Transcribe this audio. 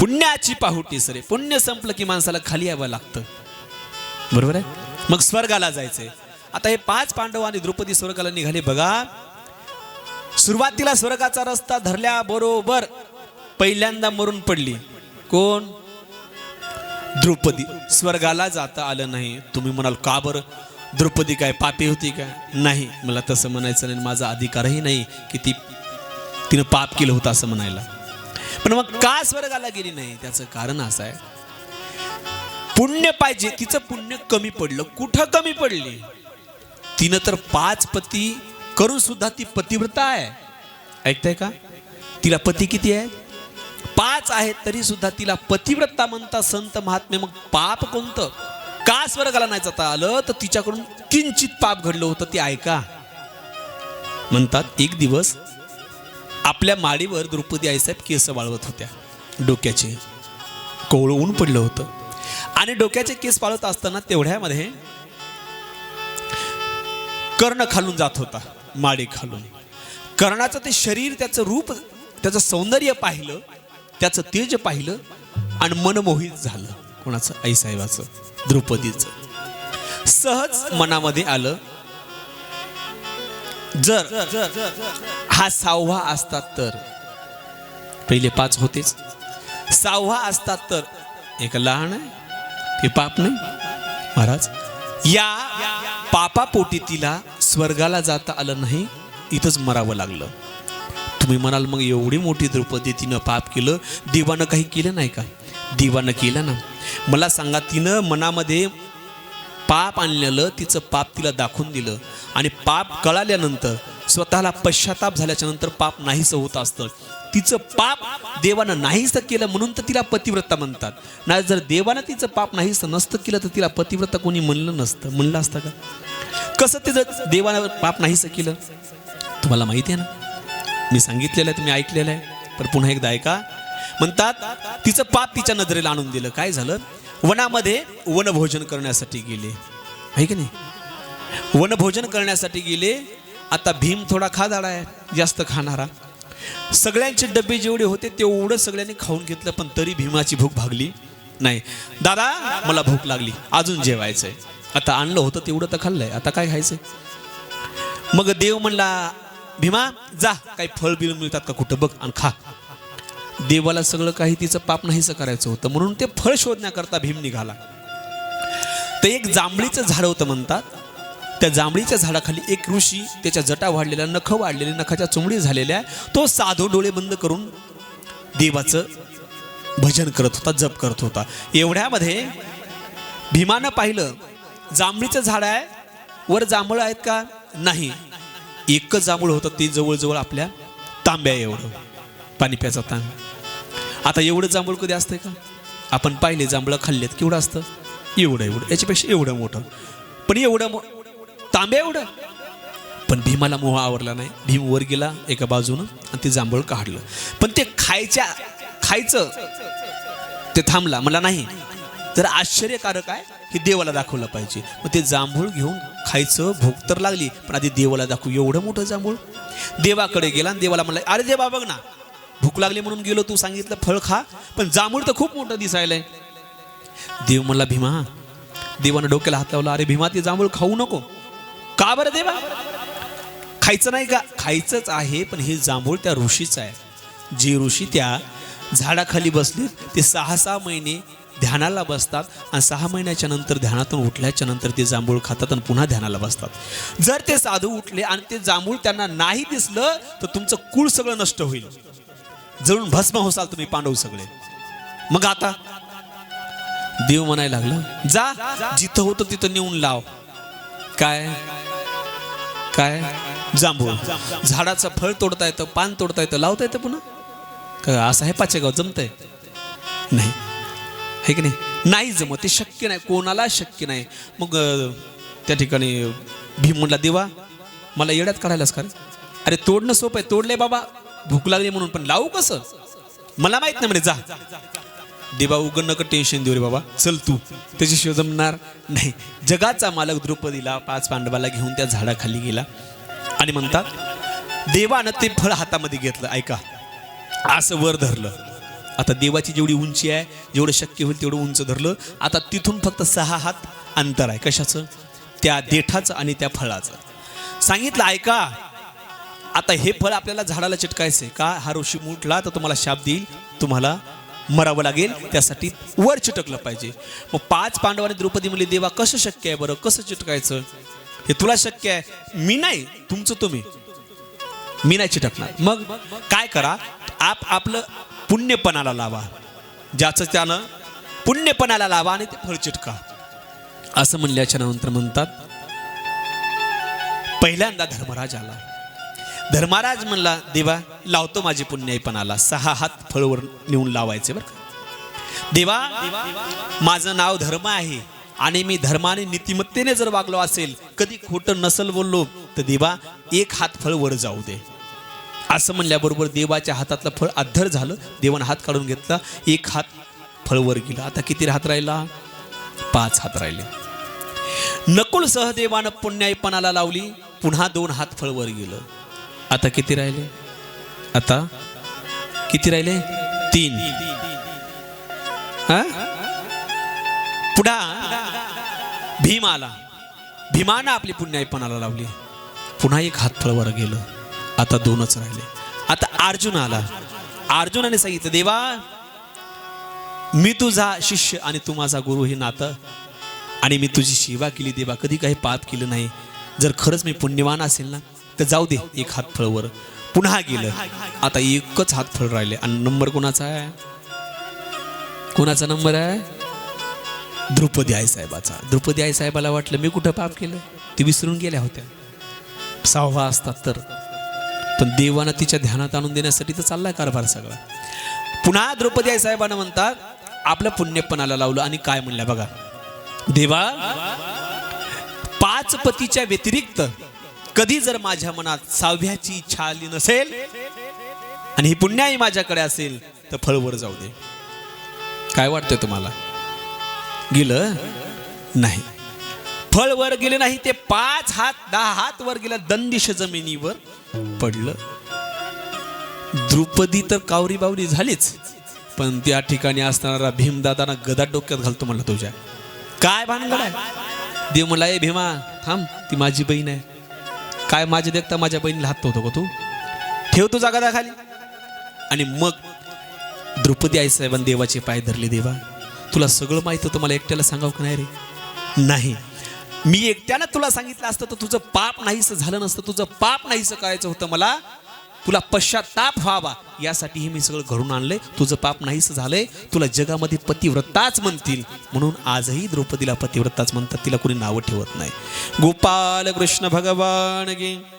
पुण्याची पाहुटी सरे पुण्य संपलं की माणसाला खाली यावं लागतं. बरोबर आहे? मग स्वर्गाला जायचंय. आता हे पाच पांडव आणि द्रौपदी स्वर्गाला निघाले बघा. सुरुवातीला स्वर्गाचा रस्ता धरल्या बरोबर पहिल्यांदा मरून पडली. कोण? द्रौपदी. स्वर्गाला जाता आलं नाही. तुम्ही म्हणाल का बरं? द्रौपदी काय पापी होती काय नाही. मला तसं म्हणायचं नाही माझा अधिकारही नाही की ती तिनं पाप केलं होतं असं म्हणायला. पण मग का स्वर्गाला गेली नाही? त्याचं कारण असं आहे. पुण्य पाहिजे तिचं पुण्य कमी पडलं. कुठं कमी पडली? तिनं तर पाच पती करून सुद्धा ती पतिव्रता आहे. ऐकताय का? तिला पती किती आहे पाच आहेत तरी सुद्धा तिला पतिव्रता म्हणता संत महात्मे मग पाप कोणतं? का स्वर्गाला नाही जाता आलं? तर तिच्याकडून किंचित पाप घडलं होतं ते ऐका. म्हणतात एक दिवस आपल्या माडीवर द्रौपदी आईसाहेब केस वाळवत होत्या. डोक्याचे कोवळं ऊन पडलं होतं. आणि डोक्याचे केस वाळवत असताना तेवढ्यामध्ये कर्ण खालून जात होता माडी खालून. कर्णाचं ते शरीर त्याचं रूप त्याचं सौंदर्य पाहिलं त्याचं तेज पाहिलं आणि मनमोहित झालं. कोणाचं? आईसाहेबाचं द्रौपदीचं. सहज मनामध्ये आलं जर हा सहावा असतात तर. पहिले पाच होतेच. सहावा असतात तर. एक लहान आहे ते पाप नाही. महाराज या पापापोटी तिला स्वर्गाला जाता आलं नाही इथंच मरावं लागलं. तुम्ही म्हणाल मग एवढी मोठी द्रौपदी तिनं पाप केलं? देवानं काही केलं नाही का? देवानं केलं ना. मला सांगा तिनं मनामध्ये पाप आणलेलं तिचं पाप तिला दाखवून दिलं आणि पाप कळाल्यानंतर स्वतःला पश्चाताप झाल्याच्यानंतर पाप नाहीसं होत असतं. तिचं पाप देवानं नाहीसं केलं म्हणून तर तिला पतिव्रता म्हणतात. नाही जर देवानं तिचं पाप नाहीसं नसतं केलं तर तिला पतिव्रता कोणी म्हणलं नसतं. म्हणलं असतं का? कसं तिचं देवानं पाप नाहीसं केलं? तुम्हाला माहिती आहे ना? मी सांगितलेलं आहे तुम्ही ऐकलेलं आहे. पण पुन्हा एकदा ऐका. म्हणतात तिचं पाप तिच्या नजरेला आणून दिलं. काय झालं? वनामध्ये वनभोजन करण्यासाठी गेले. आहे की नाही? वनभोजन करण्यासाठी गेले. आता भीम थोडा खादाडा आहे जास्त खाणारा. सगळ्यांचे डबे जेवढे होते तेवढं सगळ्यांनी खाऊन घेतलं पण तरी भीमाची भूक भागली नाही. दादा मला भूक लागली. अजून जेवायचंय. आता आणलं होतं तेवढं तर खाल्लंय. आता काय खायचंय? मग देव म्हणला भीमा जा. काही फळ बिळ मिळतात का कुठं? बघ आणि खा. देवाला सगळं काही तिचं पाप नाहीच करायचं होतं म्हणून ते फळ शोधण्याकरता भीम निघाला. तर एक जांभळीचं झाड होतं म्हणतात त्या जांभळीच्या झाडाखाली एक ऋषी त्याच्या जटा वाढलेल्या नख वाढलेल्या नखाच्या चुमडी झालेल्या तो साधू डोळे बंद करून देवाचं भजन करत होता जप करत होता. एवढ्यामध्ये भीमानं पाहिलं जांभळीचं झाड आहे वर जांभळ आहेत का? नाही. एकच जांभूळ होतं ते जवळजवळ आपल्या तांब्या एवढं पाणी प्यायचा तांब्या आता एवढं जांभूळ कधी असतंय का? आपण पाहिले जांभळं खाल्लेत केवढं असतं? एवढं एवढं. याच्यापेक्षा एवढं मोठं. पण एवढं तांबे एवढं. पण भीमाला मोह आवरला नाही. भीम वर गेला एका बाजूनं आणि ते जांभूळ काढलं. पण ते खायच्या खायचं ते थांबला. मला नाही. तर आश्चर्यकारक आहे हे देवाला दाखवलं पाहिजे. मग ते जांभूळ घेऊन खायचं भूक तर लागली पण आधी देवाला दाखवू. एवढं मोठं जांभूळ? देवाकडे गेला आणि देवाला म्हणला अरे देवा बघ ना. भूक लागली म्हणून गेलो तू सांगितलं फळ खा पण जांभूळ तर खूप मोठं दिसायलंय. देव म्हणला भीमा देवानं डोक्याला हात लावला. अरे भीमा ते जांभूळ खाऊ नको. का बरं देवा? खायचं नाही का? खायचंच आहे पण हे जांभूळ त्या ऋषीचं आहे. जे ऋषी त्या झाडाखाली बसले ते सहा सहा महिने ध्यानाला बसतात आणि सहा महिन्याच्या नंतर ध्यानातून उठल्याच्या नंतर ते जांभूळ खातात आणि पुन्हा ध्यानाला बसतात. जर ते साधू उठले आणि ते जांभूळ त्यांना नाही दिसलं तर तुमचं कुळ सगळं नष्ट होईल. जळून भस्म होसाल तुम्ही पांडव सगळे. मग आता? देव म्हणायला लागला जा जिथं होतं तिथं नेऊन लाव. काय? काय? जांभूळ. झाडाचं फळ तोडता येतं पान तोडता येतं लावता येतं पुन्हा? का असं आहे पाचेगाव जमतंय? नाही. हे की नाही? नाही जमत ते शक्य नाही. कोणाला शक्य नाही. मग त्या ठिकाणी भीम म्हणला देवा मला येड्यात काढायलाच का अरे तोडणं सोपं आहे. तोडले बाबा. भूक लागली म्हणून पण लावू कसं? मला माहीत नाही म्हणे जा. देवा उगण नका टेन्शन देऊ रे बाबा. चल तू. त्याच्याशिवाय जमणार नाही. जगाचा मालक द्रौपदीला पाच पांडवाला घेऊन त्या झाडाखाली गेला. आणि म्हणतात देवानं ते फळ हातामध्ये घेतलं. ऐका. असं वर धरलं. आता देवाची जेवढी उंची आहे जेवढं शक्य होईल तेवढं उंच धरलं. आता तिथून फक्त सहा हात अंतर आहे. कशाचं? त्या देठाचं आणि त्या फळाचं. सांगितलं ऐका आता हे फळ आपल्याला झाडाला चिटकायचं आहे का? हा ऋषी मुठला तर तुम्हाला शाप देईल. तुम्हाला मरावं लागेल. त्यासाठी वर चिटकलं पाहिजे. मग पाच पांडवांनी द्रौपदी म्हणली देवा कसं शक्य आहे बरं? कसं चिटकायचं? हे तुला शक्य आहे. मी नाही तुमचं तुम्ही. मी नाही चिटकणार. मग काय करा? आप आपलं पुण्यपणाला लावा. ज्याचं त्यानं पुण्यपणाला लावा आणि ते फळ चिटका. असं म्हणल्याच्या नंतर म्हणतात पहिल्यांदा धर्मराज आला. धर्मराज म्हणला देवा लावतो माझी पुण्याईपणाला सहा हात फळवर नेऊन लावायचे बरं का. देवा माझं नाव धर्म आहे आणि मी धर्माने नीतिमत्तेने जर वागलो असेल कधी खोटं नसल बोललो तर देवा एक हात फळ वर जाऊ दे. असं म्हणल्याबरोबर देवाच्या हातातलं फळ अद्धर झालं. देवानं हात काढून घेतला एक हात फळ वर गेला. आता किती हात राहिला? पाच हात राहिले. नकुल सहदेवानं पुण्याईपणाला लावली पुन्हा दोन हात फळ वर गेलं. आता किती राहिले? आता किती राहिले? तीन. पुढा. भीम आला. भीमानं आपली पुण्याईपणाला लावली. पुन्हा एक हात वर गेलं. आता दोनच राहिले. आता अर्जुन आला. अर्जुनाने सांगितलं देवा मी तुझा शिष्य आणि तू माझा गुरु हे नातं. आणि मी तुझी सेवा केली. देवा कधी काही पाप केलं नाही. जर खरंच मी पुण्यवान असेल ना तर जाऊ दे एक हातफळवर पुन्हा गेलं. आता एकच हातफळ राहिले. आणि नंबर कोणाचा आहे? कोणाचा नंबर आहे? द्रुपदी आई साहेबाचा. द्रुपदी आई साहेबाला वाटलं मी कुठं पाप केलं? ते विसरून गेल्या होत्या. सहावा असतात तर. पण देवानं तिच्या ध्यानात आणून देण्यासाठी तर चाललाय कारभार सगळा. पुन्हा द्रौपदी आई साहेबांना म्हणतात आपलं पुण्यपणाला लावलं आणि काय म्हणलं बघा. देवा पाच पतीच्या व्यतिरिक्त कधी जर माझ्या मनात साव्याची इच्छा आली नसेल आणि ही पुण्याही माझ्याकडे असेल तर फळवर जाऊ दे. काय वाटतंय तुम्हाला? गेलं? नाही. फळ वर गेले नाही ते पाच हात दहा हात वर गेलं दंदिश जमिनीवर पडलं. द्रुपदी तर कावरी बावरी झालीच पण त्या ठिकाणी असणारा भीमदादाना गदा डोक्यात घालतो म्हणलं तुझ्या. काय भानगड आहे? देव म्हणला ए भीमा थांब ती माझी बहीण आहे. काय माझे देखता माझ्या बहिणीला हात होतो का तू? ठेव तू जागा खाली आणि मग द्रौपदी आई साहेबांनी देवाचे पाय धरले देवा. तुला सगळं माहीत होतं मला एकट्याला सांगावं का नाही रे? नाही. मी एकट्यानं तुला सांगितलं असतं तर तुझं पाप नाहीसं झालं नसतं तुझं पाप नाहीसं करायचं होतं मला. तुला पश्चाताप व्हावा. यासाठी हे मी सगळं घडून आणलंय. तुझं पाप नाहीच झालंय. तुला जगामध्ये पतिव्रताच म्हणतील. म्हणून आजही द्रौपदीला पतिव्रताच म्हणतात. तिला कोणी नावं ठेवत नाही. गोपाल कृष्ण भगवान गे